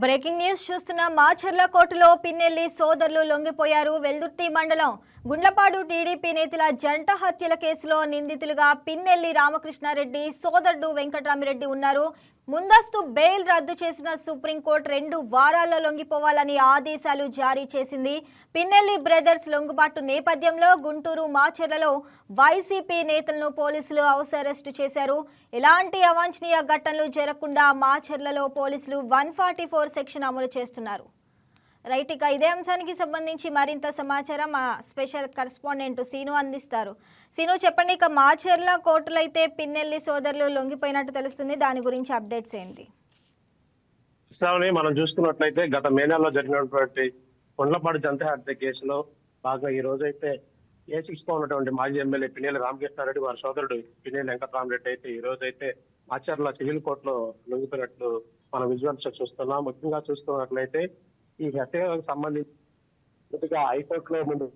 Breaking news చూస్తున్న మాచర్ల కోర్టులో పిన్నెల్లి సోదరులు లొంగిపోయారు. వెల్దుర్తి మండలం గుండ్లపాడు టీడీపీ నేతల జంట హత్యల కేసులో నిందితులుగా పిన్నెల్లి రామకృష్ణారెడ్డి సోదరుడు వెంకటరామిరెడ్డి ఉన్నారు. ముందస్తు బెయిల్ రద్దు చేసిన సుప్రీంకోర్టు రెండు వారాల్లో లొంగిపోవాలని ఆదేశాలు జారీ చేసింది. పిన్నెల్లి బ్రదర్స్ లొంగుబాటు నేపథ్యంలో గుంటూరు మాచర్లలో వైసీపీ నేతలను పోలీసులు హౌస్ అరెస్టు చేశారు. ఎలాంటి అవాంఛనీయ ఘటనలు జరగకుండా మాచర్లలో పోలీసులు వన్ ఫార్టీ ఫోర్ సెక్షన్ అమలు చేస్తున్నారు. రైట్ ఇక ఇదే అంశానికి సంబంధించి మరింత సమాచారం మా స్పెషల్ కరెస్పాండెంట్ సీను అందిస్తారు. సీను చెప్పండి ఇక మాచర్ల కోర్టులో అయితే పిన్నెల్లి సోదరులు లొంగిపోయినట్టు తెలుస్తుంది. దాని గురించి అప్డేట్స్ ఏంటి? శ్రావణి మనం చూసుకున్నట్లయితే గత మే నెలలో జరిగినటువంటి కొండపాడు జంతహత్య కేసులో బాగా ఈ రోజు అయితే ఏసిక్స్ ఉన్నటువంటి మాజీ ఎమ్మెల్యే పిన్నెల్లి రామకృష్ణారెడ్డి వారి సోదరుడు పిన్నెల్లి వెంకటరామరెడ్డి అయితే ఈ రోజు అయితే మాచర్ల సివిల్ కోర్టులో లొంగిపోయినట్లు మనం విజువల్స్ చూస్తున్నాం. ముఖ్యంగా చూసుకున్నట్లయితే ఈ హత్యకు సంబంధించి హైకోర్టులో ముందు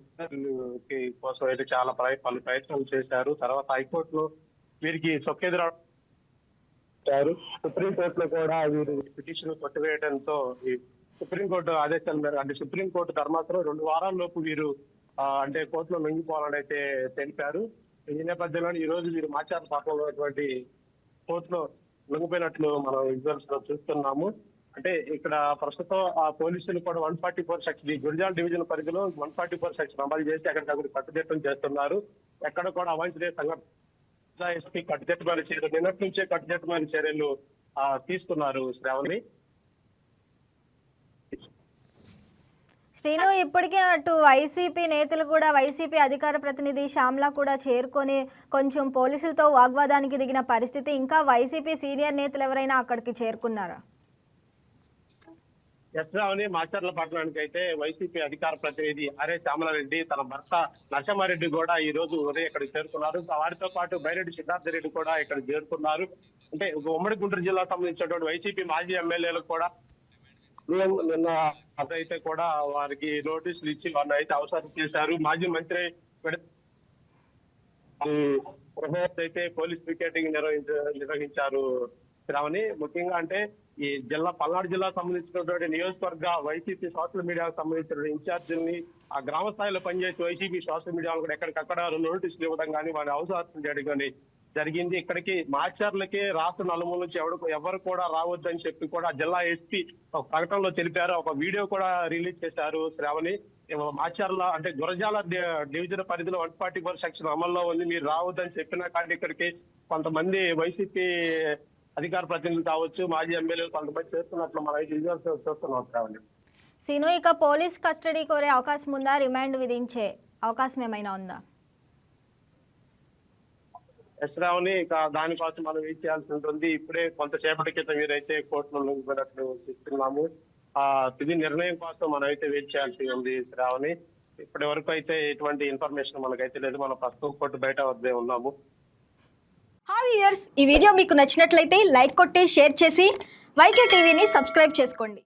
కోసం అయితే చాలా ప్రయ- పలు ప్రయత్నాలు చేశారు. తర్వాత హైకోర్టులో వీరికి చొక్కెదురు చేశారు సుప్రీంకోర్టులో కూడా వీరు పిటిషన్ కొట్టివేయడంతో ఈ సుప్రీంకోర్టు ఆదేశాల మేరకు అంటే సుప్రీంకోర్టు ధర్మాసనం రెండు వారాల లోపు వీరు అంటే కోర్టులో లొంగిపోవాలని అయితే తెలిపారు. ఈ నేపథ్యంలో ఈ రోజు వీరు మాచారం పాపంలో ఉన్నటువంటి కోర్టులో లొంగిపోయినట్లు మనం విజువల్స్లో చూస్తున్నాము. అంటే ఇక్కడ ప్రస్తుతం ఆ పోలీసులు కూడా వన్ ఫార్టీ ఫోర్ సెక్షన్ ఈ గురిజాల డివిజన్ పరిధిలో వన్ ఫార్టీ ఫోర్ సెక్షన్ అమలు చేసి అక్కడికక్కడ కట్టుదిట్టం చేస్తున్నారు. ఎక్కడ కూడా అవాంఛనీయ సంఘటన. ఎస్పీ కట్టుదిట్టమైన చర్యలు నిన్నటి నుంచే కట్టుదిట్టమైన చర్యలు తీసుకున్నారు శ్రావణి. శ్రీను ఇప్పటికే అటు వైసీపీ నేతలు కూడా వైసీపీ అధికార ప్రతినిధి శ్యామ్లా కూడా చేరుకొని కొంచెం పోలీసులతో వాగ్వాదానికి దిగిన పరిస్థితి. ఇంకా వైసీపీ సీనియర్ నేతలు ఎవరైనా అక్కడికి చేరుకున్నారా? ఎస్ రావుని మాచర్ల పట్టణానికి అయితే వైసీపీ అధికార ప్రతినిధి ఆర్ఏ శ్యామలారెడ్డి తన భర్త నరసింహారెడ్డి కూడా ఈ రోజు ఉదయం ఇక్కడికి చేరుకున్నారు. వారితో పాటు బైరెడ్డి సిద్ధార్థ రెడ్డి కూడా ఇక్కడ చేరుకున్నారు. అంటే ఒక ఉమ్మడి గుంటూరు జిల్లా సంబంధించినటువంటి వైసీపీ మాజీ ఎమ్మెల్యేలకు కూడా నిన్న- నిన్న అదైతే కూడా వారికి నోటీసులు ఇచ్చి వారిని అయితే అవసరం చేశారు. మాజీ మంత్రి అయితే పోలీస్ పికెటింగ్ నిర్వహించారు శ్రావణి. ముఖ్యంగా అంటే ఈ జిల్లా పల్నాడు జిల్లా సంబంధించినటువంటి నియోజకవర్గ వైసీపీ సోషల్ మీడియాకు సంబంధించిన ఇన్ఛార్జిని ఆ గ్రామ స్థాయిలో పనిచేసి వైసీపీ సోషల్ మీడియాలో కూడా ఎక్కడికక్కడ నోటీసులు ఇవ్వడం కానీ వారిని అవసరం చేయడం కానీ జరిగింది. ఇక్కడికి మాచర్లకి రాష్ట్ర నలుమూల నుంచి ఎవరు ఎవరు కూడా రావద్దని చెప్పి కూడా జిల్లా ఎస్పీ ఒక ప్రకటనలో తెలిపారు. ఒక వీడియో కూడా రిలీజ్ చేశారు శ్రావణి. మాచర్ల అంటే గురజాల డివిజన్ పరిధిలో వన్ ఫార్టీ ఫోర్ సెక్షన్ అమల్లో ఉంది. మీరు రావద్దని చెప్పినా కానీ ఇక్కడికి కొంతమంది వైసీపీ అధికార ప్రతినిధులు కావచ్చు మాజీ ఎమ్మెల్యేలు కొంతమంది చేస్తున్నట్లు మనం చూస్తున్నాం శ్రావణి. సీను ఇక పోలీస్ కస్టడీ కోరే అవకాశం ఉందా? రిమాండ్ విధించే అవకాశం ఏమైనా ఉందా? ఎస్ రావుని దానికోసం మనం వెయిట్ చేయాల్సి ఉంటుంది. ఇప్పుడే కొంతసేపటి క్రితం మీరైతే కోర్టులో లొంగిపోయినట్లు చూస్తున్నాము ఆ తుది నిర్ణయం కోసం మనం అయితే వెయిట్ చేయాల్సి ఉంది శ్రావణి ఇప్పటి వరకు అయితే ఎటువంటి ఇన్ఫర్మేషన్ మనకైతే లేదు. మనం ప్రస్తుతం కోర్టు బయట వద్దే ఉన్నాము. హాయ్ ఇయర్స్ ఈ వీడియో మీకు నచ్చినట్లయితే లైక్ కొట్టి షేర్ చేసి వైకే టీవీని సబ్స్క్రైబ్ చేసుకోండి.